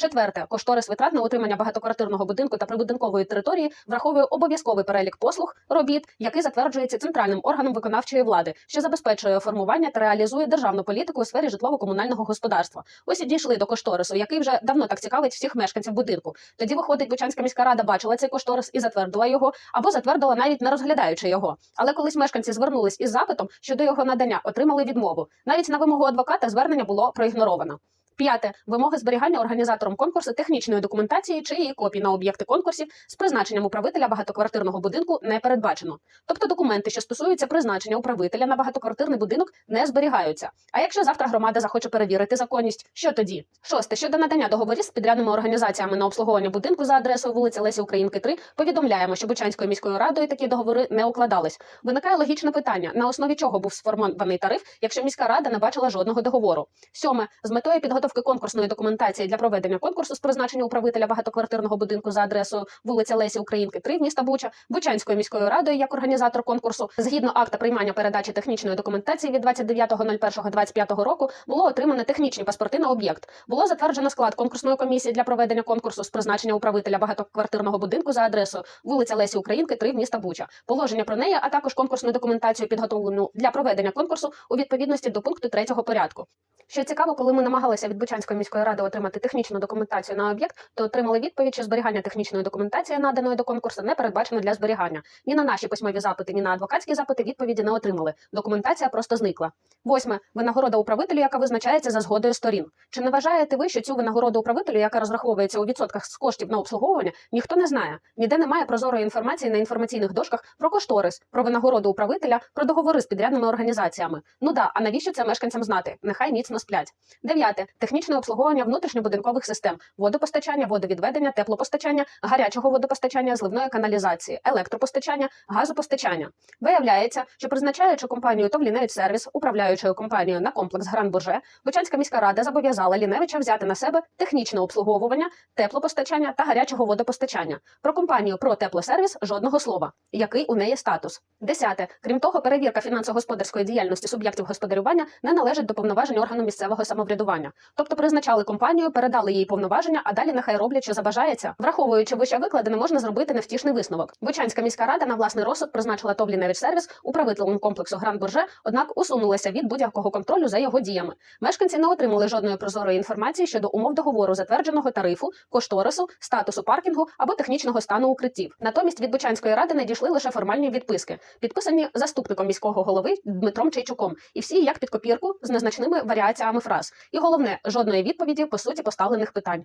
Четверте, кошторис витрат на утримання багатоквартирного будинку та прибудинкової території враховує обов'язковий перелік послуг, робіт, який затверджується центральним органом виконавчої влади, що забезпечує формування та реалізує державну політику у сфері житлово-комунального господарства. Ось і дійшли до кошторису, який вже давно так цікавить всіх мешканців будинку. Тоді виходить, Бучанська міська рада бачила цей кошторис і затвердила його, або затвердила навіть не розглядаючи його. Але колись мешканці звернулись із запитом щодо його надання, отримали відмову. Навіть на вимогу адвоката звернення було проігноровано. П'яте вимоги зберігання організатором конкурсу технічної документації чи її копій на об'єкти конкурсів з призначенням управителя багатоквартирного будинку не передбачено. Тобто документи, що стосуються призначення управителя на багатоквартирний будинок, не зберігаються. А якщо завтра громада захоче перевірити законність, що тоді? Шосте щодо надання договорів з підрядними організаціями на обслуговування будинку за адресою вулиця Лесі Українки 3, повідомляємо, що Бучанською міською радою такі договори не укладались. Виникає логічне питання: на основі чого був сформований тариф, якщо міська рада не бачила жодного договору. Сьоме з метою підготовки конкурсної документації для проведення конкурсу з призначення управителя багатоквартирного будинку за адресою вулиця Лесі Українки 3 міста Буча, Бучанською міською радою як організатор конкурсу, згідно акта приймання передачі технічної документації від 29.01.25 року, було отримано технічні паспорти на об'єкт. Було затверджено склад конкурсної комісії для проведення конкурсу з призначення управителя багатоквартирного будинку за адресою вулиця Лесі Українки 3 міста Буча. Положення про неї, а також конкурсну документацію підготовлену для проведення конкурсу у відповідності до пункту 3 порядку. Що цікаво, коли ми намагалися від Бучанської міської ради отримати технічну документацію на об'єкт, то отримали відповідь, що зберігання технічної документації, наданої до конкурсу, не передбачено для зберігання. Ні на наші письмові запити, ні на адвокатські запити відповіді не отримали. Документація просто зникла. Восьме винагорода управителю, яка визначається за згодою сторін. Чи не вважаєте ви, що цю винагороду управителю, яка розраховується у відсотках з коштів на обслуговування, ніхто не знає? Ніде немає прозорої інформації на інформаційних дошках про кошторис, про винагороду управителя, про договори з підрядними організаціями. Ну да, а навіщо це мешканцям знати? Нехай міцно сплять. Дев'яте технічне обслуговування внутрішньобудинкових систем, водопостачання, водовідведення, теплопостачання, гарячого водопостачання, зливної каналізації, електропостачання, газопостачання. Виявляється, що призначаючи компанію ТОВ «Ліневич Сервіс, управляючою компанією на комплекс Гран Бурже, Бучанська міська рада зобов'язала Ліневича взяти на себе технічне обслуговування, теплопостачання та гарячого водопостачання. Про компанію про теплосервіс жодного слова. Який у неї статус? Десяте. Крім того, перевірка фінансово-господарської діяльності суб'єктів господарювання не належить до повноважень органу місцевого самоврядування. Тобто призначали компанію, передали їй повноваження, а далі нехай роблять, що забажається. Враховуючи вище викладене, можна зробити невтішний висновок. Бучанська міська рада на власний розсуд призначила ТОВ «Ліневич сервіс управителем комплексу Гран Бурже, однак усунулася від будь-якого контролю за його діями. Мешканці не отримали жодної прозорої інформації щодо умов договору затвердженого тарифу, кошторису, статусу паркінгу або технічного стану укриттів. Натомість від Бучанської ради надійшли лише формальні відписки, підписані заступником міського голови Дмитром Чайчуком, і всі як під копірку з незначними варіаціями фраз. І головне, жодної відповіді по суті поставлених питань.